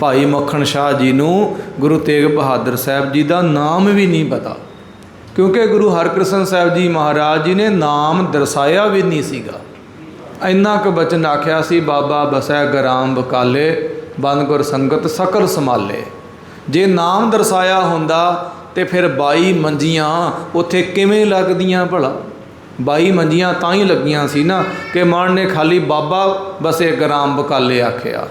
ਭਾਈ ਮੱਖਣ ਸ਼ਾਹ ਜੀ ਨੂੰ ਗੁਰੂ ਤੇਗ ਬਹਾਦਰ ਸਾਹਿਬ ਜੀ ਦਾ ਨਾਮ ਵੀ ਨਹੀਂ ਪਤਾ। ਕਿਉਂਕਿ ਗੁਰੂ ਹਰਕ੍ਰਿਸ਼ਨ ਸਾਹਿਬ ਜੀ ਮਹਾਰਾਜ ਜੀ ਨੇ ਨਾਮ ਦਰਸਾਇਆ ਵੀ ਨਹੀਂ ਸੀਗਾ। ਇੰਨਾ ਕੁ ਬਚਨ ਆਖਿਆ ਸੀ, ਬਾਬਾ ਬਸੈ ਗਰਾਮ ਬਕਾਲੇ, ਬੰਦ ਗੁਰ ਸੰਗਤ ਸਕਲ ਸਮਾਲੇ ਜੇ ਨਾਮ ਦਰਸਾਇਆ ਹੁੰਦਾ ਤੇ ਫਿਰ 22 ਮੰਜੀਆਂ ਉੱਥੇ ਕਿਵੇਂ ਲੱਗਦੀਆਂ ਭਲਾ? 22 ਮੰਜੀਆਂ ਤਾਂ ਹੀ ਲੱਗੀਆਂ ਸੀ ਨਾ ਕਿ ਮਨ ਨੇ ਖਾਲੀ ਬਾਬਾ ਬਸੇ ਗਰਾਮ ਬਕਾਲੇ ਆਖਿਆ।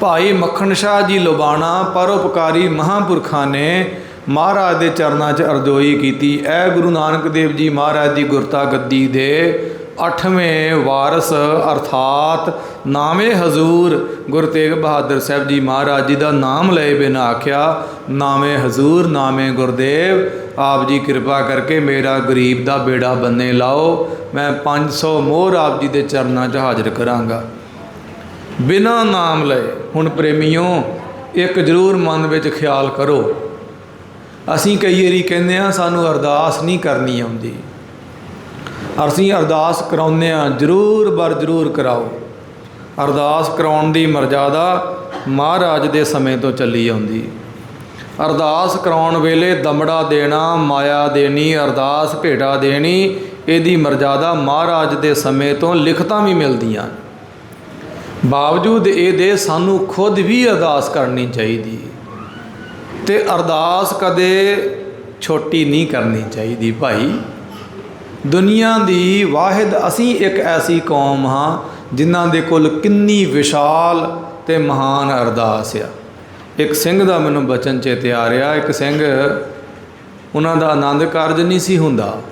ਭਾਈ ਮੱਖਣ ਸ਼ਾਹ ਜੀ ਲੁਬਾਣਾ, ਪਰਉਪਕਾਰੀ ਮਹਾਂਪੁਰਖਾਂ ਨੇ ਮਹਾਰਾਜ ਦੇ ਚਰਨਾਂ 'ਚ ਅਰਜ਼ੋਈ ਕੀਤੀ। ਐ ਗੁਰੂ ਨਾਨਕ ਦੇਵ ਜੀ ਮਹਾਰਾਜ ਦੀ ਗੁਰਤਾ ਗੱਦੀ ਦੇ ਅੱਠਵੇਂ ਵਾਰਸ, ਅਰਥਾਤ ਨਾਮੇ ਹਜ਼ੂਰ ਗੁਰੂ ਤੇਗ ਬਹਾਦਰ ਸਾਹਿਬ ਜੀ ਮਹਾਰਾਜ ਜੀ ਦਾ ਨਾਮ ਲਏ ਬਿਨਾ ਆਖਿਆ, ਨਾਵੇਂ ਹਜ਼ੂਰ ਨਾਮੇ ਗੁਰਦੇਵ, ਆਪ ਜੀ ਕਿਰਪਾ ਕਰਕੇ ਮੇਰਾ ਗਰੀਬ ਦਾ ਬੇੜਾ ਬੰਨੇ ਲਾਓ, ਮੈਂ 500 ਮੋਹਰ ਆਪ ਜੀ ਦੇ ਚਰਨਾਂ 'ਚ ਹਾਜ਼ਰ ਕਰਾਂਗਾ। ਬਿਨਾ ਨਾਮ ਲਏ, ਹੁਣ ਪ੍ਰੇਮੀਓ, ਇੱਕ ਜ਼ਰੂਰ ਮਨ ਵਿੱਚ ਖਿਆਲ ਕਰੋ। ਅਸੀਂ ਕਈ ਵਾਰੀ ਕਹਿੰਦੇ ਆ ਸਾਨੂੰ ਅਰਦਾਸ ਨਹੀਂ ਕਰਨੀ ਆਉਂਦੀ। ਅਸੀਂ ਅਰਦਾਸ ਕਰਾਉਂਦੇ ਆ ਜ਼ਰੂਰ ਬਰ ਜ਼ਰੂਰ ਕਰਾਓ। ਅਰਦਾਸ ਕਰਾਉਣ ਦੀ ਮਰਜ਼ਾਦਾ ਮਹਾਰਾਜ ਦੇ ਸਮੇਂ ਤੋਂ ਚੱਲੀ ਆਉਂਦੀ। ਅਰਦਾਸ ਕਰਾਉਣ ਵੇਲੇ ਦਮੜਾ ਦੇਣਾ, ਮਾਇਆ ਦੇਣੀ, ਅਰਦਾਸ ਭੇਟਾ ਦੇਣੀ, ਇਹਦੀ ਮਰਜ਼ਾਦਾ ਮਹਾਰਾਜ ਦੇ ਸਮੇਂ ਤੋਂ ਲਿਖਤਾਂ ਵੀ ਮਿਲਦੀਆਂ। ਬਾਵਜੂਦ ਇਹਦੇ ਸਾਨੂੰ ਖੁਦ ਵੀ ਅਰਦਾਸ ਕਰਨੀ ਚਾਹੀਦੀ ਤੇ ਅਰਦਾਸ ਕਦੇ ਛੋਟੀ ਨਹੀਂ ਕਰਨੀ ਚਾਹੀਦੀ ਭਾਈ। ਦੁਨੀਆ ਦੀ ਵਾਹਿਦ ਅਸੀਂ ਇੱਕ ਐਸੀ ਕੌਮ ਹਾਂ ਜਿਨ੍ਹਾਂ ਦੇ ਕੋਲ ਕਿੰਨੀ ਵਿਸ਼ਾਲ ਤੇ ਮਹਾਨ ਅਰਦਾਸ ਆ। ਇੱਕ ਸਿੰਘ ਦਾ ਮੈਨੂੰ ਬਚਨ ਚੇਤੇ ਆ ਰਿਹਾ ਇੱਕ ਸਿੰਘ ਉਹਨਾਂ ਦਾ ਆਨੰਦ ਕਾਰਜ ਨਹੀਂ ਸੀ ਹੁੰਦਾ।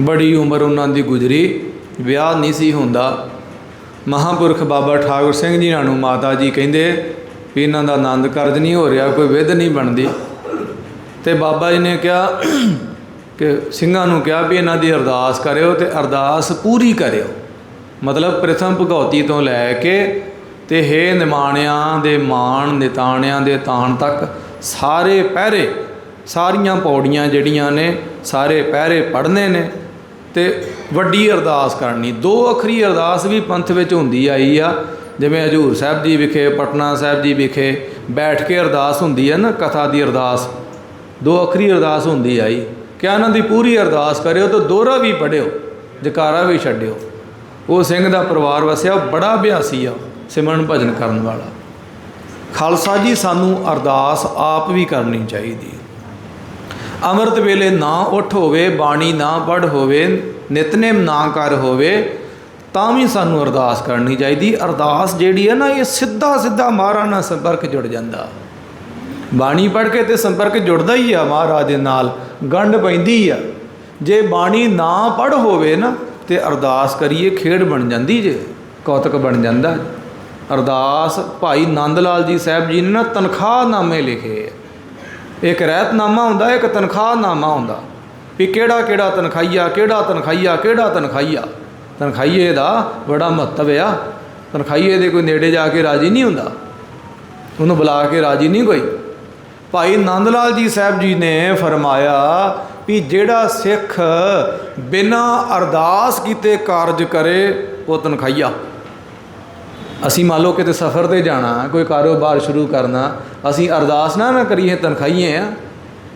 ਬੜੀ ਉਮਰ ਉਹਨਾਂ ਦੀ ਗੁਜ਼ਰੀ, ਵਿਆਹ ਨਹੀਂ ਸੀ ਹੁੰਦਾ। ਮਹਾਂਪੁਰਖ ਬਾਬਾ ਠਾਕੁਰ ਸਿੰਘ ਜੀ ਇਹਨਾਂ ਨੂੰ ਮਾਤਾ ਜੀ ਕਹਿੰਦੇ ਵੀ ਇਹਨਾਂ ਦਾ ਆਨੰਦ ਕਾਰਜ ਨਹੀਂ ਹੋ ਰਿਹਾ, ਕੋਈ ਵਿਧ ਨਹੀਂ ਬਣਦੀ। ਤੇ ਬਾਬਾ ਜੀ ਨੇ ਕਿਹਾ ਕਿ ਸਿੰਘਾਂ ਨੂੰ ਕਿਹਾ ਵੀ ਇਹਨਾਂ ਦੀ ਅਰਦਾਸ ਕਰਿਓ ਤੇ ਅਰਦਾਸ ਪੂਰੀ ਕਰਿਓ। ਮਤਲਬ ਪ੍ਰਥਮ ਭਗਉਤੀ ਤੋਂ ਲੈ ਕੇ ਤੇ ਹੇ ਨਿਮਾਣਿਆਂ ਦੇ ਮਾਣ, ਨਿਤਾਣਿਆਂ ਦੇ ਤਾਣ ਤੱਕ ਸਾਰੇ ਪਹਿਰੇ, ਸਾਰੀਆਂ ਪੌੜੀਆਂ ਜਿਹੜੀਆਂ ਨੇ, ਸਾਰੇ ਪਹਿਰੇ ਪੜ੍ਹਨੇ ਨੇ। ਤੇ ਵੱਡੀ ਅਰਦਾਸ ਕਰਨੀ। ਦੋ ਅਖਰੀ ਅਰਦਾਸ ਵੀ ਪੰਥ ਵਿੱਚ ਹੁੰਦੀ ਆਈ ਆ। ਜਿਵੇਂ ਹਜੂਰ ਸਾਹਿਬ ਜੀ ਵਿਖੇ, ਪਟਨਾ ਸਾਹਿਬ ਜੀ ਵਿਖੇ ਬੈਠ ਕੇ ਅਰਦਾਸ ਹੁੰਦੀ ਹੈ ਨਾ, ਕਥਾ ਦੀ ਅਰਦਾਸ। ਦੋ ਅਖਰੀ ਅਰਦਾਸ ਹੁੰਦੀ ਆਈ। ਕਿ ਇਹਨਾਂ ਦੀ ਪੂਰੀ ਅਰਦਾਸ ਕਰਿਓ ਤੇ ਦੋਹਰਾ ਵੀ ਪੜਿਓ, ਜਕਾਰਾ ਵੀ ਛੱਡਿਓ। ਉਹ ਸਿੰਘ ਦਾ ਪਰਿਵਾਰ ਵਸਿਆ ਬੜਾ ਅਭਿਆਸੀ ਆ, ਸਿਮਰਨ ਭਜਨ ਕਰਨ ਵਾਲਾ। ਖਾਲਸਾ ਜੀ, ਸਾਨੂੰ ਅਰਦਾਸ ਆਪ ਵੀ ਕਰਨੀ ਚਾਹੀਦੀ। ਅੰਮ੍ਰਿਤ ਵੇਲੇ ਨਾ ਉੱਠ ਹੋਵੇ, ਬਾਣੀ ਨਾ ਪੜ ਹੋਵੇ, ਨਿਤਨੇਮ ਨਾ ਕਰ ਹੋਵੇ, ਤਾਂ ਵੀ ਸਾਨੂੰ ਅਰਦਾਸ ਕਰਨੀ ਚਾਹੀਦੀ। ਅਰਦਾਸ ਜਿਹੜੀ ਹੈ ਨਾ, ਇਹ ਸਿੱਧਾ ਸਿੱਧਾ ਮਹਾਰਾਜ ਨਾਲ ਸੰਪਰਕ ਜੁੜ ਜਾਂਦਾ। ਬਾਣੀ ਪੜ੍ਹ ਕੇ ਤੇ ਸੰਪਰਕ ਜੁੜਦਾ ਹੀ ਆ ਮਹਾਰਾਜ ਦੇ ਨਾਲ, ਗੰਢ ਪੈਂਦੀ ਆ। ਜੇ ਬਾਣੀ ਨਾ ਪੜ ਹੋਵੇ ਨਾ, ਤੇ ਅਰਦਾਸ ਕਰੀਏ, ਖੇਡ ਬਣ ਜਾਂਦੀ ਜੇ, ਕੌਤਕ ਬਣ ਜਾਂਦਾ। ਅਰਦਾਸ ਭਾਈ ਨੰਦ ਲਾਲ ਜੀ ਸਾਹਿਬ ਜੀ ਨੇ ਨਾ ਤਨਖਾਹ ਨਾਮੇ ਲਿਖੇ ਇੱਕ ਰਹਿਤਨਾਮਾ ਹੁੰਦਾ, ਇੱਕ ਤਨਖਾਹਨਾਮਾ ਹੁੰਦਾ। ਵੀ ਕਿਹੜਾ ਕਿਹੜਾ ਤਨਖਾਈਆ ਕਿਹੜਾ ਤਨਖਾਈਆ ਕਿਹੜਾ ਤਨਖਾਈਆ ਤਨਖਾਈਏ ਦਾ ਬੜਾ ਮਹੱਤਵ ਆ। ਤਨਖਾਈਏ ਦੇ ਕੋਈ ਨੇੜੇ ਜਾ ਕੇ ਰਾਜੀ ਨਹੀਂ ਹੁੰਦਾ। ਉਹਨੂੰ ਬੁਲਾ ਕੇ ਰਾਜੀ ਨਹੀਂ ਕੋਈ। ਭਾਈ ਨੰਦ ਲਾਲ ਜੀ ਸਾਹਿਬ ਜੀ ਨੇ ਫਰਮਾਇਆ ਵੀ ਜਿਹੜਾ ਸਿੱਖ ਬਿਨਾਂ ਅਰਦਾਸ ਕੀਤੇ ਕਾਰਜ ਕਰੇ, ਉਹ ਤਨਖਾਈਆ ਅਸੀਂ ਮੰਨ ਲਓ ਕਿਤੇ ਸਫ਼ਰ ਤੇ ਜਾਣਾ, ਕੋਈ ਕਾਰੋਬਾਰ ਸ਼ੁਰੂ ਕਰਨਾ, ਅਸੀਂ ਅਰਦਾਸ ਨਾ ਨਾ ਕਰੀਏ ਤਨਖਾਈਏ ਆ।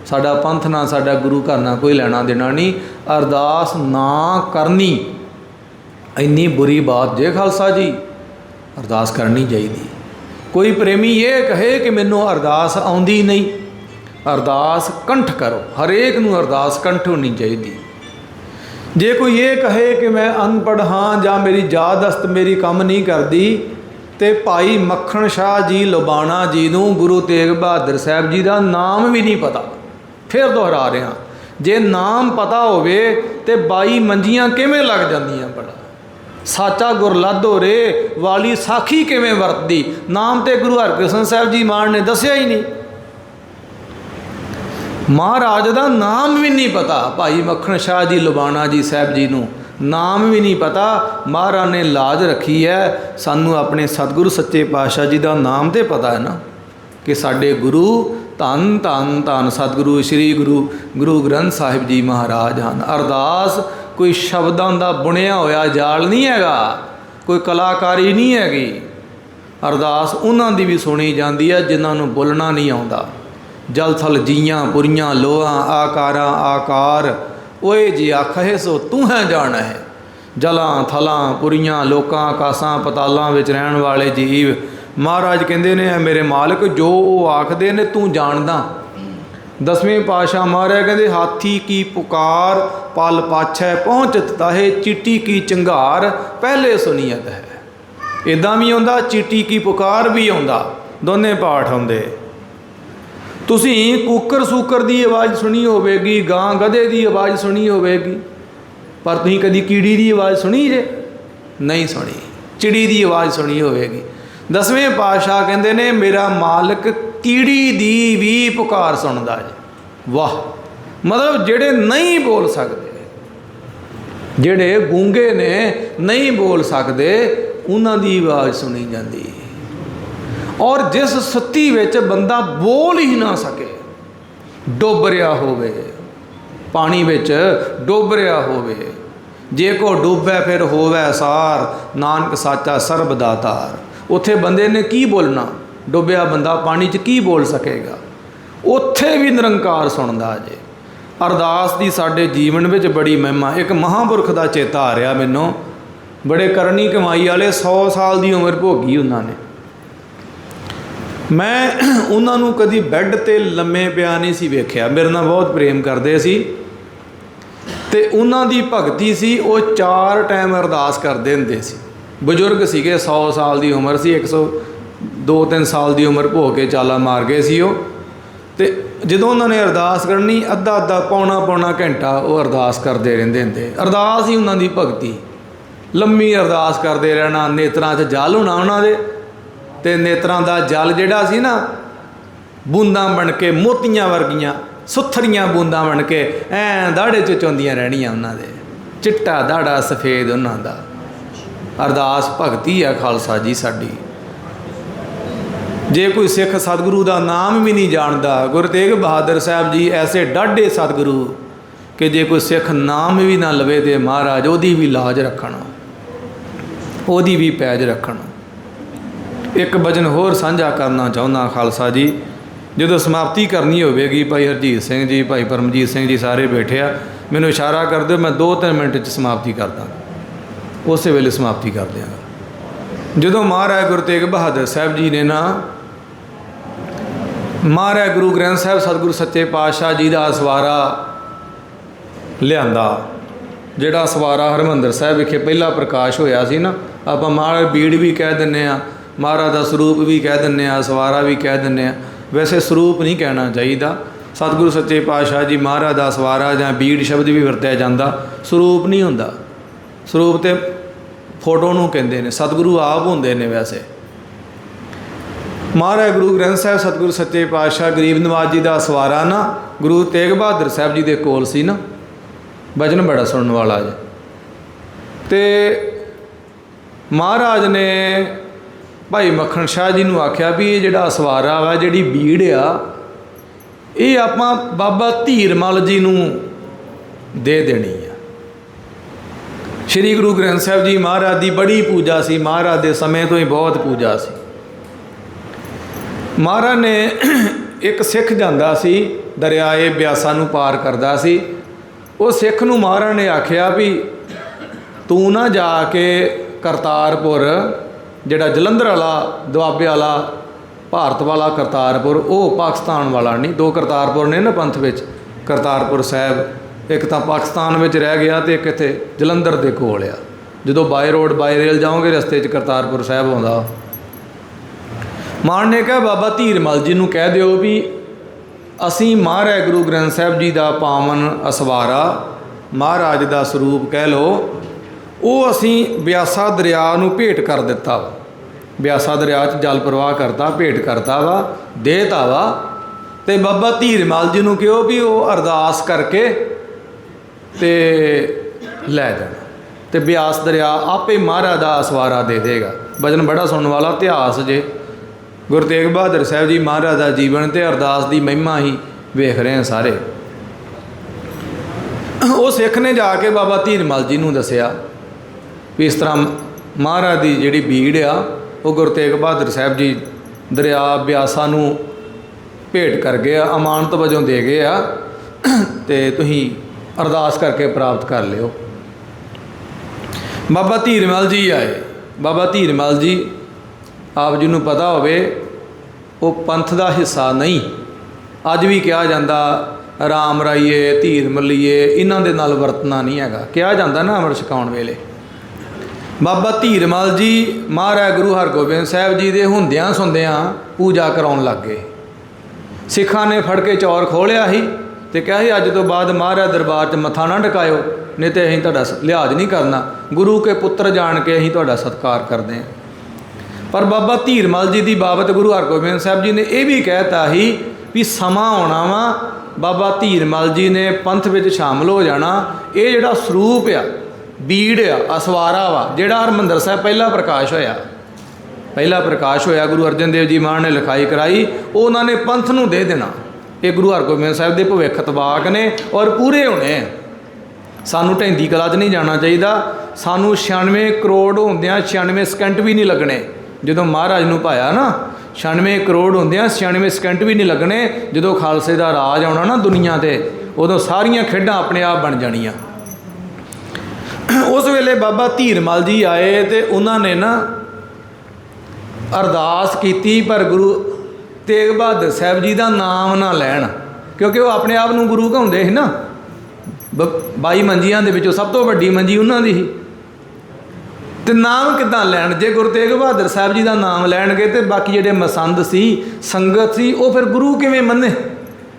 ਸਾਡਾ ਪੰਥ ਨਾ ਸਾਡਾ ਗੁਰੂ ਘਰ ਨਾਲ ਕੋਈ ਲੈਣਾ ਦੇਣਾ ਨਹੀਂ। ਅਰਦਾਸ ਨਾ ਕਰਨੀ। ਇੰਨੀ ਬੁਰੀ ਬਾਤ ਜੇ ਖਾਲਸਾ ਜੀ, ਅਰਦਾਸ ਕਰਨੀ ਚਾਹੀਦੀ। ਕੋਈ ਪ੍ਰੇਮੀ ਇਹ ਕਹੇ ਕਿ ਮੈਨੂੰ ਅਰਦਾਸ ਆਉਂਦੀ ਨਹੀਂ। ਅਰਦਾਸ ਕੰਠ ਕਰੋ। ਹਰੇਕ ਨੂੰ ਅਰਦਾਸ ਕੰਠ ਹੋਣੀ ਚਾਹੀਦੀ। ਜੇ ਕੋਈ ਇਹ ਕਹੇ ਕਿ ਮੈਂ ਅਨਪੜ੍ਹ ਹਾਂ ਜਾਂ ਮੇਰੀ ਯਾਦਸਤ ਮੇਰੀ ਕੰਮ ਨਹੀਂ ਕਰਦੀ, ਤੇ ਭਾਈ ਮੱਖਣ ਸ਼ਾਹ ਜੀ ਲੁਬਾਣਾ ਜੀ ਨੂੰ ਗੁਰੂ ਤੇਗ ਬਹਾਦਰ ਸਾਹਿਬ ਜੀ ਦਾ ਨਾਮ ਵੀ ਨਹੀਂ ਪਤਾ, ਫਿਰ ਦੁਹਰਾ ਰਿਹਾ। ਜੇ ਨਾਮ ਪਤਾ ਹੋਵੇ ਤੇ ਬਾਈ ਮੰਜੀਆਂ ਕਿਵੇਂ ਲੱਗ ਜਾਂਦੀਆਂ ਬੜਾ ਸਾਚਾ ਗੁਰ ਲਾਧੋ ਰੇ ਵਾਲੀ ਸਾਖੀ ਕਿਵੇਂ ਵਰਤਦੀ? ਨਾਮ ਤੇ ਗੁਰੂ ਹਰਕ੍ਰਿਸ਼ਨ ਸਾਹਿਬ ਜੀ ਮਾਨ ਨੇ ਦੱਸਿਆ ਹੀ ਨਹੀਂ। ਮਹਾਰਾਜ ਦਾ ਨਾਮ ਵੀ ਨਹੀਂ ਪਤਾ। ਭਾਈ ਮੱਖਣ ਸ਼ਾਹ ਜੀ, ਲੁਬਾਣਾ ਜੀ ਸਾਹਿਬ ਜੀ ਨੂੰ ਨਾਮ ਵੀ ਨਹੀਂ ਪਤਾ। ਮਹਾਰਾਜ ਨੇ ਲਾਜ ਰੱਖੀ ਹੈ। ਸਾਨੂੰ ਆਪਣੇ ਸਤਿਗੁਰੂ ਸੱਚੇ ਪਾਤਸ਼ਾਹ ਜੀ ਦਾ ਨਾਮ ਤੇ ਪਤਾ ਹੈ ਨਾ ਕਿ ਸਾਡੇ ਗੁਰੂ ਧੰਨ ਧੰਨ ਧੰਨ ਸਤਿਗੁਰੂ, ਸ੍ਰੀ ਗੁਰੂ ਗੁਰੂ ਗ੍ਰੰਥ ਸਾਹਿਬ ਜੀ ਮਹਾਰਾਜ ਹਨ। ਅਰਦਾਸ ਕੋਈ ਸ਼ਬਦਾਂ ਦਾ ਬੁਣਿਆ ਹੋਇਆ ਜਾਲ ਨਹੀਂ ਹੈਗਾ, ਕੋਈ ਕਲਾਕਾਰੀ ਨਹੀਂ ਹੈਗੀ। ਅਰਦਾਸ ਉਹਨਾਂ ਦੀ ਵੀ ਸੁਣੀ ਜਾਂਦੀ ਹੈ, ਜਿਨ੍ਹਾਂ ਨੂੰ ਬੋਲਣਾ ਨਹੀਂ ਆਉਂਦਾ। ਜਲ ਥਲ ਜੀਆਂ, ਪੁਰੀਆਂ, ਲੋਹਾ, ਆਕਾਰਾਂ, ਆਕਾਰ। ਓਏ ਜੀ ਆਖੇ ਸੋ ਤੂੰ ਹੈ ਜਾਣ। ਹੈ ਜਲਾਂ, ਥਲਾਂ, ਪੁਰੀਆਂ, ਲੋਕਾਂ, ਆਕਾਸਾਂ, ਪਤਾਲਾਂ ਵਿੱਚ ਰਹਿਣ ਵਾਲੇ ਜੀਵ। ਮਹਾਰਾਜ ਕਹਿੰਦੇ ਨੇ ਮੇਰੇ ਮਾਲਕ, ਜੋ ਉਹ ਆਖਦੇ ਨੇ, ਤੂੰ ਜਾਣਦਾ। ਦਸਵੇਂ ਪਾਸ਼ਾ ਮਹਾਰਾਜ ਕਹਿੰਦੇ, ਹਾਥੀ ਕੀ ਪੁਕਾਰ, ਪਲ ਪਾਛੈ ਪਹੁੰਚਤ ਤਾਹੇ, ਚੀਟੀ ਕੀ ਚੰਗਾਰ ਪਹਿਲੇ ਸੁਨੀਅਤ ਹੈ। ਇਦਾਂ ਵੀ ਆਉਂਦਾ, ਚੀਟੀ ਕੀ ਪੁਕਾਰ ਵੀ ਆਉਂਦਾ। ਦੋਨੇ ਪਾਠ ਆਉਂਦੇ ਤੁਸੀਂ ਕੁੱਕਰ ਸੂਕਰ ਦੀ ਆਵਾਜ਼ ਸੁਣੀ ਹੋਵੇਗੀ, ਗਾਂ ਗਧੇ ਦੀ ਆਵਾਜ਼ ਸੁਣੀ ਹੋਵੇਗੀ, ਪਰ ਤੁਸੀਂ ਕਦੀ ਕੀੜੀ ਦੀ ਆਵਾਜ਼ ਸੁਣੀ ਜੇ? ਨਹੀਂ ਸੁਣੀ। ਚਿੜੀ ਦੀ ਆਵਾਜ਼ ਸੁਣੀ ਹੋਵੇਗੀ। ਦਸਵੇਂ ਪਾਤਸ਼ਾਹ ਕਹਿੰਦੇ ਨੇ, ਮੇਰਾ ਮਾਲਕ ਕੀੜੀ ਦੀ ਵੀ ਪੁਕਾਰ ਸੁਣਦਾ ਜੀ। ਵਾਹ! ਮਤਲਬ ਜਿਹੜੇ ਨਹੀਂ ਬੋਲ ਸਕਦੇ, ਜਿਹੜੇ ਗੂੰਗੇ ਨੇ ਨਹੀਂ ਬੋਲ ਸਕਦੇ, ਉਹਨਾਂ ਦੀ ਆਵਾਜ਼ ਸੁਣੀ ਜਾਂਦੀ ਹੈ। ਔਰ ਜਿਸ ਸਥਿਤੀ ਵਿੱਚ ਬੰਦਾ ਬੋਲ ਹੀ ਨਾ ਸਕੇ, ਡੁੱਬ ਰਿਹਾ ਹੋਵੇ, ਪਾਣੀ ਵਿੱਚ ਡੁੱਬ ਰਿਹਾ ਹੋਵੇ, ਜੇ ਕੋ ਡੁੱਬੈ ਫਿਰ ਹੋਵੇ ਸਾਰ, ਨਾਨਕ ਸਾਚਾ ਸਰਬ ਦਾਤਾਰ। ਉੱਥੇ ਬੰਦੇ ਨੇ ਕੀ ਬੋਲਣਾ? ਡੁੱਬਿਆ ਬੰਦਾ ਪਾਣੀ 'ਚ ਕੀ ਬੋਲ ਸਕੇਗਾ? ਉੱਥੇ ਵੀ ਨਿਰੰਕਾਰ ਸੁਣਦਾ ਜੇ। ਅਰਦਾਸ ਦੀ ਸਾਡੇ ਜੀਵਨ ਵਿੱਚ ਬੜੀ ਮਹਿਮਾ, ਇੱਕ ਮਹਾਂਪੁਰਖ ਦਾ ਚੇਤਾ ਆ ਰਿਹਾ ਮੈਨੂੰ। ਬੜੇ ਕਰਨੀ ਕਮਾਈ ਵਾਲੇ 100 ਸਾਲ ਦੀ ਉਮਰ ਭੋਗੀ ਉਹਨਾਂ ਨੇ। ਮੈਂ ਉਹਨਾਂ ਨੂੰ ਕਦੀ ਬੈੱਡ ਤੇ ਲੰਮੇ ਪਿਆ ਨਹੀਂ ਸੀ ਵੇਖਿਆ। ਮੇਰੇ ਨਾਲ ਬਹੁਤ ਪ੍ਰੇਮ ਕਰਦੇ ਸੀ ਤੇ ਉਹਨਾਂ ਦੀ ਭਗਤੀ ਸੀ, ਉਹ ਚਾਰ ਟਾਈਮ ਅਰਦਾਸ ਕਰਦੇ ਹੁੰਦੇ ਸੀ। ਬਜ਼ੁਰਗ ਸੀਗੇ 100 ਸਾਲ ਦੀ ਉਮਰ ਸੀ 102 3 ਸਾਲ ਦੀ ਉਮਰ ਭੋ ਕੇ ਚਾਲਾ ਮਾਰ ਗਏ ਸੀ ਉਹ। ਤੇ ਜਦੋਂ ਉਹਨਾਂ ਨੇ ਅਰਦਾਸ ਕਰਨੀ, ਅੱਧਾ ਅੱਧਾ, ਪੌਣਾ ਪੌਣਾ ਘੰਟਾ ਉਹ ਅਰਦਾਸ ਕਰਦੇ ਰਹਿੰਦੇ ਹੁੰਦੇ। ਅਰਦਾਸ ਹੀ ਉਹਨਾਂ ਦੀ ਭਗਤੀ। ਲੰਮੀ ਅਰਦਾਸ ਕਰਦੇ ਰਹਿਣਾ, ਨੇਤਰਾਂ 'ਚ ਜਲ ਹੋਣਾ ਉਹਨਾਂ ਦੇ। ਤੇ ਨੇਤਰਾਂ ਦਾ ਜਲ ਜਿਹੜਾ ਸੀ ਨਾ, ਬੂੰਦਾਂ ਬਣ ਕੇ, ਮੋਤੀਆਂ ਵਰਗੀਆਂ, ਸੁਥਰੀਆਂ ਬੂੰਦਾਂ ਬਣ ਕੇ, ਐ ਦਾੜੇ 'ਚ ਚੋਂਦੀਆਂ ਰਹਿਣੀਆਂ ਉਹਨਾਂ ਦੇ। ਚਿੱਟਾ ਦਾੜਾ ਸਫੇਦ ਉਹਨਾਂ ਦਾ। ਅਰਦਾਸ ਭਗਤੀ ਆ ਖਾਲਸਾ ਜੀ ਸਾਡੀ। ਜੇ ਕੋਈ ਸਿੱਖ ਸਤਿਗੁਰੂ ਦਾ ਨਾਮ ਵੀ ਨਹੀਂ ਜਾਣਦਾ, ਗੁਰੂ ਤੇਗ ਬਹਾਦਰ ਸਾਹਿਬ ਜੀ ਐਸੇ ਡਾਢੇ ਸਤਿਗੁਰੂ ਕਿ ਜੇ ਕੋਈ ਸਿੱਖ ਨਾਮ ਵੀ ਨਾ ਲਵੇ ਤੇ ਮਹਾਰਾਜ ਉਹਦੀ ਵੀ ਲਾਜ ਰੱਖਣ, ਉਹਦੀ ਵੀ ਪੈਜ ਰੱਖਣ। ਇੱਕ ਭਜਨ ਹੋਰ ਸਾਂਝਾ ਕਰਨਾ ਚਾਹੁੰਦਾ ਖਾਲਸਾ ਜੀ। ਜਦੋਂ ਸਮਾਪਤੀ ਕਰਨੀ ਹੋਵੇਗੀ, ਭਾਈ ਹਰਜੀਤ ਸਿੰਘ ਜੀ, ਭਾਈ ਪਰਮਜੀਤ ਸਿੰਘ ਜੀ ਸਾਰੇ ਬੈਠੇ ਆ, ਮੈਨੂੰ ਇਸ਼ਾਰਾ ਕਰ ਦਿਓ, ਮੈਂ 2-3 ਮਿੰਟ 'ਚ ਸਮਾਪਤੀ ਕਰਦਾ। ਉਸੇ ਵੇਲੇ ਸਮਾਪਤੀ ਕਰ ਦਿਆਂਗਾ। ਜਦੋਂ ਮਹਾਰਾਜ ਗੁਰੂ ਤੇਗ ਬਹਾਦਰ ਸਾਹਿਬ ਜੀ ਨੇ ਨਾ, ਮਹਾਰਾਜ ਗੁਰੂ ਗ੍ਰੰਥ ਸਾਹਿਬ, ਸਤਿਗੁਰੂ ਸੱਚੇ ਪਾਤਸ਼ਾਹ ਜੀ ਦਾ ਸਵਾਰਾ ਲਿਆਂਦਾ, ਜਿਹੜਾ ਸਵਾਰਾ ਹਰਮੰਦਰ ਸਾਹਿਬ ਵਿਖੇ ਪਹਿਲਾ ਪ੍ਰਕਾਸ਼ ਹੋਇਆ ਸੀ ਨਾ, ਆਪਾਂ ਮਹਾਰਾਜ ਬੀੜ ਵੀ ਕਹਿ ਦਿੰਨੇ ਆ ਮਹਾਰਾਜ ਦਾ ਸਰੂਪ ਵੀ ਕਹਿ ਦਿੰਨੇ ਆ ਸਵਾਰਾ ਵੀ ਕਹਿ ਦਿੰਨੇ ਆ ਵੈਸੇ ਸਰੂਪ ਨਹੀਂ ਕਹਿਣਾ ਚਾਹੀਦਾ। ਸਤਿਗੁਰੂ ਸੱਚੇ ਪਾਤਸ਼ਾਹ ਜੀ ਮਹਾਰਾਜ ਦਾ ਸਵਾਰਾ ਜਾਂ ਬੀੜ ਸ਼ਬਦ ਵੀ ਵਰਤਿਆ ਜਾਂਦਾ। ਸਰੂਪ ਨਹੀਂ ਹੁੰਦਾ। ਸਰੂਪ ਤੇ ਫੋਟੋ ਨੂੰ ਕਹਿੰਦੇ ਨੇ। ਸਤਿਗੁਰੂ ਆਪ ਹੁੰਦੇ ਨੇ ਵੈਸੇ। ਮਹਾਰਾਜ ਗੁਰੂ ਗ੍ਰੰਥ ਸਾਹਿਬ, ਸਤਿਗੁਰੂ ਸੱਚੇ ਪਾਤਸ਼ਾਹ, ਗਰੀਬ ਨਵਾਜ ਜੀ ਦਾ ਸਵਾਰਾ ਨਾ, ਗੁਰੂ ਤੇਗ ਬਹਾਦਰ ਸਾਹਿਬ ਜੀ ਦੇ ਕੋਲ ਸੀ ਨਾ। ਵਚਨ ਬੜਾ ਸੁਣਨ ਵਾਲਾ ਜੀ ਤੇ ਮਹਾਰਾਜ ਨੇ ਭਾਈ ਮੱਖਣ ਸ਼ਾਹ ਜੀ ਨੂੰ ਆਖਿਆ ਵੀ ਇਹ ਜਿਹੜਾ ਅਸਵਾਰਾ ਵਾ, ਜਿਹੜੀ ਬੀੜ ਆ, ਇਹ ਆਪਾਂ ਬਾਬਾ ਧੀਰਮਲ ਜੀ ਨੂੰ ਦੇ ਦੇਣੀ ਆ। ਸ਼੍ਰੀ ਗੁਰੂ ਗ੍ਰੰਥ ਸਾਹਿਬ ਜੀ ਮਹਾਰਾਜ ਦੀ ਬੜੀ ਪੂਜਾ ਸੀ, ਮਹਾਰਾਜ ਦੇ ਸਮੇਂ ਤੋਂ ਹੀ ਬਹੁਤ ਪੂਜਾ ਸੀ। ਮਹਾਰਾਜ ਨੇ ਇੱਕ ਸਿੱਖ ਜਾਂਦਾ ਸੀ, ਦਰਿਆਏ ਬਿਆਸਾ ਨੂੰ ਪਾਰ ਕਰਦਾ ਸੀ। ਉਹ ਸਿੱਖ ਨੂੰ ਮਹਾਰਾਜ ਨੇ ਆਖਿਆ ਵੀ ਤੂੰ ਨਾ ਜਾ ਕੇ ਕਰਤਾਰਪੁਰ ਜਿਹੜਾ ਜਲੰਧਰ ਵਾਲਾ, ਦੁਆਬੇ ਵਾਲਾ ਭਾਰਤ ਵਾਲਾ ਕਰਤਾਰਪੁਰ, ਉਹ ਪਾਕਿਸਤਾਨ ਵਾਲਾ ਨਹੀਂ, ਦੋ ਕਰਤਾਰਪੁਰ ਨੇ ਨਾ ਪੰਥ ਵਿੱਚ, ਕਰਤਾਰਪੁਰ ਸਾਹਿਬ, ਇੱਕ ਤਾਂ ਪਾਕਿਸਤਾਨ ਵਿੱਚ ਰਹਿ ਗਿਆ ਤੇ ਇੱਕ ਇੱਥੇ ਜਲੰਧਰ ਦੇ ਕੋਲ ਆ। ਜਦੋਂ ਬਾਈ ਰੋਡ ਬਾਈ ਰੇਲ ਜਾਓਗੇ, ਰਸਤੇ 'ਚ ਕਰਤਾਰਪੁਰ ਸਾਹਿਬ ਆਉਂਦਾ। ਮਾਨ ਨੇ ਕਿਹਾ, ਬਾਬਾ ਧੀਰਮਲ ਜੀ ਨੂੰ ਕਹਿ ਦਿਓ ਵੀ ਅਸੀਂ ਮਹਾਰਾਜ ਗੁਰੂ ਗ੍ਰੰਥ ਸਾਹਿਬ ਜੀ ਦਾ ਪਾਵਨ ਅਸਵਾਰਾ, ਮਹਾਰਾਜ ਦਾ ਸਰੂਪ ਕਹਿ ਲਓ ਉਹ ਅਸੀਂ ਬਿਆਸਾ ਦਰਿਆ ਨੂੰ ਭੇਟ ਕਰ ਦਿੱਤਾ ਵਾ। ਬਿਆਸਾ ਦਰਿਆ 'ਚ ਜਲ ਪ੍ਰਵਾਹ ਕਰਤਾ ਭੇਟ ਕਰਤਾ ਵਾ, ਦੇਤਾ ਵਾ। ਤੇ ਬਾਬਾ ਧੀਰਮਲ ਜੀ ਨੂੰ ਕਿਹਾ ਵੀ ਉਹ ਅਰਦਾਸ ਕਰਕੇ ਤੇ ਲੈ ਜਾਣਾ। ਤੇ ਬਿਆਸ ਦਰਿਆ ਆਪੇ ਮਹਾਰਾਜ ਦਾ ਅਸਵਾਰਾ ਦੇ ਦੇਗਾ। ਭਜਨ ਬੜਾ ਸੁਣਨ ਵਾਲਾ, ਇਤਿਹਾਸ ਜੇ। ਗੁਰੂ ਤੇਗ ਬਹਾਦਰ ਸਾਹਿਬ ਜੀ ਮਹਾਰਾਜ ਦਾ ਜੀਵਨ ਤੇ ਅਰਦਾਸ ਦੀ ਮਹਿਮਾ ਹੀ ਵੇਖ ਰਹੇ ਹਾਂ ਸਾਰੇ। ਉਹ ਸਿੱਖ ਨੇ ਜਾ ਕੇ ਬਾਬਾ ਧੀਰਮਲ ਜੀ ਨੂੰ ਦੱਸਿਆ ਵੀ ਇਸ ਤਰ੍ਹਾਂ ਮਹਾਰਾਜ ਦੀ ਜਿਹੜੀ ਬੀੜ ਆ, ਉਹ ਗੁਰੂ ਤੇਗ ਬਹਾਦਰ ਸਾਹਿਬ ਜੀ ਦਰਿਆ ਬਿਆਸਾ ਨੂੰ ਭੇਟ ਕਰ ਗਏ ਆ, ਅਮਾਨਤ ਵਜੋਂ ਦੇ ਗਏ ਆ, ਤੇ ਤੁਸੀਂ ਅਰਦਾਸ ਕਰਕੇ ਪ੍ਰਾਪਤ ਕਰ ਲਿਓ। ਬਾਬਾ ਧੀਰਮਲ ਜੀ ਆਏ। ਬਾਬਾ ਧੀਰਮਲ ਜੀ, ਆਪ ਜੀ ਨੂੰ ਪਤਾ ਹੋਵੇ, ਉਹ ਪੰਥ ਦਾ ਹਿੱਸਾ ਨਹੀਂ। ਅੱਜ ਵੀ ਕਿਹਾ ਜਾਂਦਾ, ਰਾਮ ਰਾਈਏ, ਧੀਰ ਮੱਲੀਏ, ਇਹਨਾਂ ਦੇ ਨਾਲ ਵਰਤਣਾ ਨਹੀਂ ਹੈਗਾ। ਕਿਹਾ ਜਾਂਦਾ ਨਾ ਅਮਰ ਛਕਾਉਣ ਵੇਲੇ। ਬਾਬਾ ਧੀਰਮਲ ਜੀ ਮਹਾਰਾਜ ਗੁਰੂ ਹਰਗੋਬਿੰਦ ਸਾਹਿਬ ਜੀ ਦੇ ਹੁੰਦਿਆਂ ਸੁੰਦਿਆਂ ਪੂਜਾ ਕਰਾਉਣ ਲੱਗ ਗਏ। ਸਿੱਖਾਂ ਨੇ ਫੜ ਕੇ ਚੌਰ ਖੋਲਿਆ ਸੀ ਤੇ ਕਿਹਾ ਸੀ, ਅੱਜ ਤੋਂ ਬਾਅਦ ਮਹਾਰਾਜ ਦਰਬਾਰ 'ਚ ਮੱਥਾ ਨਾ ਟਿਕਾਇਓ, ਨਹੀਂ ਤੇ ਅਸੀਂ ਤੁਹਾਡਾ ਸ- ਲਿਹਾਜ਼ ਨਹੀਂ ਕਰਨਾ। ਗੁਰੂ ਕੇ ਪੁੱਤਰ ਜਾਣ ਕੇ ਅਸੀਂ ਤੁਹਾਡਾ ਸਤਿਕਾਰ ਕਰਦੇ ਹਾਂ। ਪਰ ਬਾਬਾ ਧੀਰਮਲ ਜੀ ਦੀ ਬਾਬਤ ਗੁਰੂ ਹਰਗੋਬਿੰਦ ਸਾਹਿਬ ਜੀ ਨੇ ਇਹ ਵੀ ਕਹਿਤਾ ਸੀ ਵੀ ਸਮਾਂ ਆਉਣਾ ਵਾ, ਬਾਬਾ ਧੀਰਮਲ ਜੀ ਨੇ ਪੰਥ ਵਿੱਚ ਸ਼ਾਮਲ ਹੋ ਜਾਣਾ। ਇਹ ਜਿਹੜਾ ਸਰੂਪ ਆ ਬੀੜ ਆ, ਅਸਵਾਰਾ ਵਾ, ਜਿਹੜਾ ਹਰਮੰਦਰ ਸਾਹਿਬ ਪਹਿਲਾ ਪ੍ਰਕਾਸ਼ ਹੋਇਆ। ਪਹਿਲਾ ਪ੍ਰਕਾਸ਼ ਹੋਇਆ, ਗੁਰੂ ਅਰਜਨ ਦੇਵ ਜੀ ਮਹਾਰਾਜ ਨੇ ਲਿਖਾਈ ਕਰਾਈ ਉਹ ਉਹਨਾਂ ਨੇ ਪੰਥ ਨੂੰ ਦੇ ਦੇਣਾ। ਇਹ ਗੁਰੂ ਹਰਗੋਬਿੰਦ ਸਾਹਿਬ ਦੇ ਭਵਿੱਖ ਤਬਾਕ ਨੇ ਔਰ ਪੂਰੇ ਹੋਣੇ ਸਾਨੂੰ ਢੈਂਦੀ ਕਲਾ 'ਚ ਨਹੀਂ ਜਾਣਾ ਚਾਹੀਦਾ। ਸਾਨੂੰ 96 ਕਰੋੜ ਹੁੰਦਿਆਂ 96 ਸਕਿੰਟ ਵੀ ਨਹੀਂ ਲੱਗਣੇ। ਜਦੋਂ ਮਹਾਰਾਜ ਨੂੰ ਪਾਇਆ ਨਾ 96 ਕਰੋੜ ਹੁੰਦਿਆਂ 96 ਸਕਿੰਟ ਵੀ ਨਹੀਂ ਲੱਗਣੇ। ਜਦੋਂ ਖਾਲਸੇ ਦਾ ਰਾਜ ਆਉਣਾ ਨਾ ਦੁਨੀਆ ਤੇ, ਉਦੋਂ ਸਾਰੀਆਂ ਖੇਡਾਂ ਆਪਣੇ ਆਪ ਬਣ ਜਾਣੀਆਂ। ਉਸ ਵੇਲੇ ਬਾਬਾ ਧੀਰਮਲ ਜੀ ਆਏ ਤੇ ਉਹਨਾਂ ਨੇ ਨਾ ਅਰਦਾਸ ਕੀਤੀ ਪਰ ਗੁਰੂ ਤੇਗ ਬਹਾਦਰ ਸਾਹਿਬ ਜੀ ਦਾ ਨਾਮ ਨਾ ਲੈਣ, ਕਿਉਂਕਿ ਉਹ ਆਪਣੇ ਆਪ ਨੂੰ ਗੁਰੂ ਕਹਾਉਂਦੇ ਸੀ ਨਾ। ਬ- ਬਾਈ ਮੰਜੀਆਂ ਦੇ ਵਿੱਚੋਂ ਸਭ ਤੋਂ ਵੱਡੀ ਮੰਜੀ ਉਹਨਾਂ ਦੀ ਸੀ। ਤੇ ਨਾਮ ਕਿੱਦਾਂ ਲੈਣ? ਜੇ ਗੁਰੂ ਤੇਗ ਬਹਾਦਰ ਸਾਹਿਬ ਜੀ ਦਾ ਨਾਮ ਲੈਣਗੇ ਤੇ ਬਾਕੀ ਜਿਹੜੇ ਮਸੰਦ ਸੀ, ਸੰਗਤ ਸੀ, ਉਹ ਫਿਰ ਗੁਰੂ ਕਿਵੇਂ ਮੰਨੇ?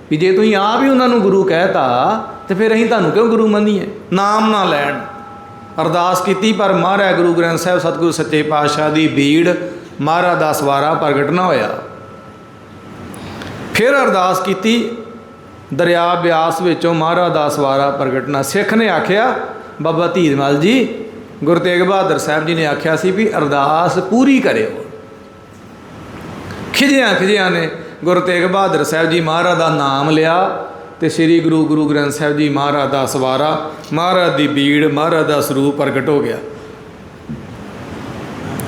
ਵੀ ਜੇ ਤੁਸੀਂ ਆਪ ਹੀ ਉਹਨਾਂ ਨੂੰ ਗੁਰੂ ਕਹਿਤਾ, ਤੇ ਫਿਰ ਅਸੀਂ ਤੁਹਾਨੂੰ ਕਿਉਂ ਗੁਰੂ ਮੰਨੀਏ? ਨਾਮ ਨਾ ਲੈਣ। ਅਰਦਾਸ ਕੀਤੀ, ਪਰ ਮਹਾਰਾਜ ਗੁਰੂ ਗ੍ਰੰਥ ਸਾਹਿਬ ਸਤਿਗੁਰੂ ਸੱਚੇ ਪਾਤਸ਼ਾਹ ਦੀ ਬੀੜ ਮਹਾਰਾਜ ਦਾ ਸਵਾਰਾ ਪ੍ਰਗਟ ਨਾ ਹੋਇਆ। ਫਿਰ ਅਰਦਾਸ ਕੀਤੀ, ਦਰਿਆ ਬਿਆਸ ਵਿੱਚੋਂ ਮਹਾਰਾਜ ਦਾ ਸਵਾਰਾ ਪ੍ਰਗਟਣਾ ਸਿੱਖ ਨੇ ਆਖਿਆ, ਬਾਬਾ ਧੀਰਮਲ ਜੀ, ਗੁਰੂ ਤੇਗ ਬਹਾਦਰ ਸਾਹਿਬ ਜੀ ਨੇ ਆਖਿਆ ਸੀ ਵੀ ਅਰਦਾਸ ਪੂਰੀ ਕਰਿਓ। ਖਿਜਿਆਂ ਖਿਜਿਆਂ ਨੇ ਗੁਰੂ ਤੇਗ ਬਹਾਦਰ ਸਾਹਿਬ ਜੀ ਮਹਾਰਾਜ ਦਾ ਨਾਮ ਲਿਆ। ਤੇ ਸ੍ਰੀ ਗੁਰੂ ਗੁਰੂ ਗ੍ਰੰਥ ਸਾਹਿਬ ਜੀ ਮਹਾਰਾਜ ਦਾ ਸਵਾਰਾ, ਮਹਾਰਾਜ ਦੀ ਬੀੜ ਮਹਾਰਾਜ ਦਾ ਸਰੂਪ ਪ੍ਰਗਟ ਹੋ ਗਿਆ।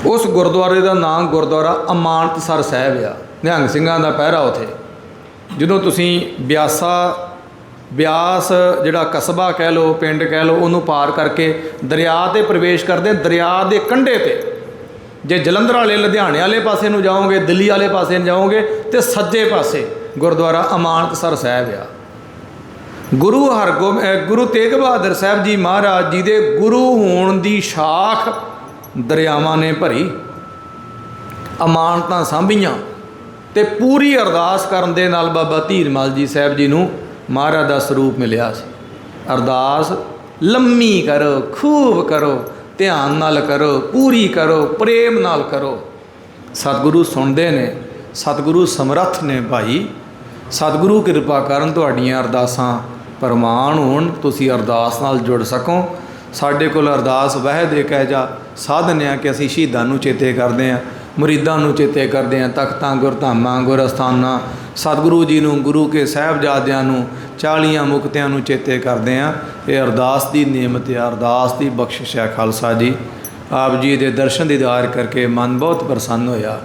ਉਸ ਗੁਰਦੁਆਰੇ ਦਾ ਨਾਮ ਗੁਰਦੁਆਰਾ ਅਮਾਨਤਸਰ ਸਾਹਿਬ ਆ, ਨਿਹੰਗ ਸਿੰਘਾਂ ਦਾ ਪਹਿਰਾ ਉਥੇ। ਜਦੋਂ ਤੁਸੀਂ ਬਿਆਸਾ, ਬਿਆਸ ਜਿਹੜਾ ਕਸਬਾ ਕਹਿ ਲਓ, ਪਿੰਡ ਕਹਿ ਲਓ, ਉਹਨੂੰ ਪਾਰ ਕਰਕੇ ਦਰਿਆ ਤੇ ਪ੍ਰਵੇਸ਼ ਕਰਦੇ ਦਰਿਆ ਦੇ ਕੰਢੇ ਤੇ। ਜੇ ਜਲੰਧਰ ਵਾਲੇ, ਲੁਧਿਆਣੇ ਵਾਲੇ ਪਾਸੇ ਨੂੰ ਜਾਓਗੇ, ਦਿੱਲੀ ਵਾਲੇ ਪਾਸੇ ਨੂੰ ਜਾਓਗੇ, ਤੇ ਸੱਜੇ ਪਾਸੇ ਗੁਰਦੁਆਰਾ ਅਮਾਨਤਸਰ ਸਾਹਿਬ ਆ। ਗੁਰੂ ਹਰਗੋਬਿੰਦ ਗੁਰੂ ਤੇਗ ਬਹਾਦਰ ਸਾਹਿਬ ਜੀ ਮਹਾਰਾਜ ਜੀ ਦੇ ਗੁਰੂ ਹੋਣ ਦੀ ਸ਼ਾਖ ਦਰਿਆਵਾਂ ਨੇ ਭਰੀ, ਅਮਾਨਤਾਂ ਸਾਂਭੀਆਂ ਤੇ ਪੂਰੀ ਅਰਦਾਸ ਕਰਨ ਦੇ ਨਾਲ ਬਾਬਾ ਧੀਰਮਲ ਜੀ ਸਾਹਿਬ ਜੀ ਨੂੰ ਮਹਾਰਾਜ ਦਾ ਸਰੂਪ ਮਿਲਿਆ ਸੀ। ਅਰਦਾਸ ਲੰਮੀ ਕਰੋ, ਖੂਬ ਕਰੋ, ਧਿਆਨ ਨਾਲ ਕਰੋ, ਪੂਰੀ ਕਰੋ, ਪ੍ਰੇਮ ਨਾਲ ਕਰੋ। ਸਤਿਗੁਰੂ ਸੁਣਦੇ ਨੇ, ਸਤਿਗੁਰੂ ਸਮਰੱਥ ਨੇ ਭਾਈ। ਸਤਿਗੁਰੂ ਕਿਰਪਾ ਕਰਨ ਤੁਹਾਡੀਆਂ ਅਰਦਾਸਾਂ ਪ੍ਰਮਾਣ ਹੋਣ, ਤੁਸੀਂ ਅਰਦਾਸ ਨਾਲ ਜੁੜ ਸਕੋ। ਸਾਡੇ ਕੋਲ ਅਰਦਾਸ ਵਹਿ ਦੇ ਕਹਿ ਜਾ ਸਾਧਨ ਆ ਕਿ ਅਸੀਂ ਸ਼ਹੀਦਾਂ ਨੂੰ ਚੇਤੇ ਕਰਦੇ ਆ ਮੁਰੀਦਾਂ ਨੂੰ ਚੇਤੇ ਕਰਦੇ ਆ ਤਖਤਾਂ, ਗੁਰਧਾਮਾਂ, ਗੁਰਸਥਾਨਾਂ, ਸਤਿਗੁਰੂ ਜੀ ਨੂੰ, ਗੁਰੂ ਕੇ ਸਾਹਿਬਜ਼ਾਦਿਆਂ ਨੂੰ, ਚਾਲੀਆਂ ਮੁਕਤਿਆਂ ਨੂੰ ਚੇਤੇ ਕਰਦੇ ਆ ਇਹ ਅਰਦਾਸ ਦੀ ਨਿਯਮਤ ਹੈ ਅਰਦਾਸ ਦੀ ਬਖਸ਼ਿਸ਼ ਹੈ ਖਾਲਸਾ ਜੀ। ਆਪ ਜੀ ਦੇ ਦਰਸ਼ਨ ਦੀਦਾਰ ਕਰਕੇ ਮਨ ਬਹੁਤ ਪ੍ਰਸੰਨ ਹੋਇਆ।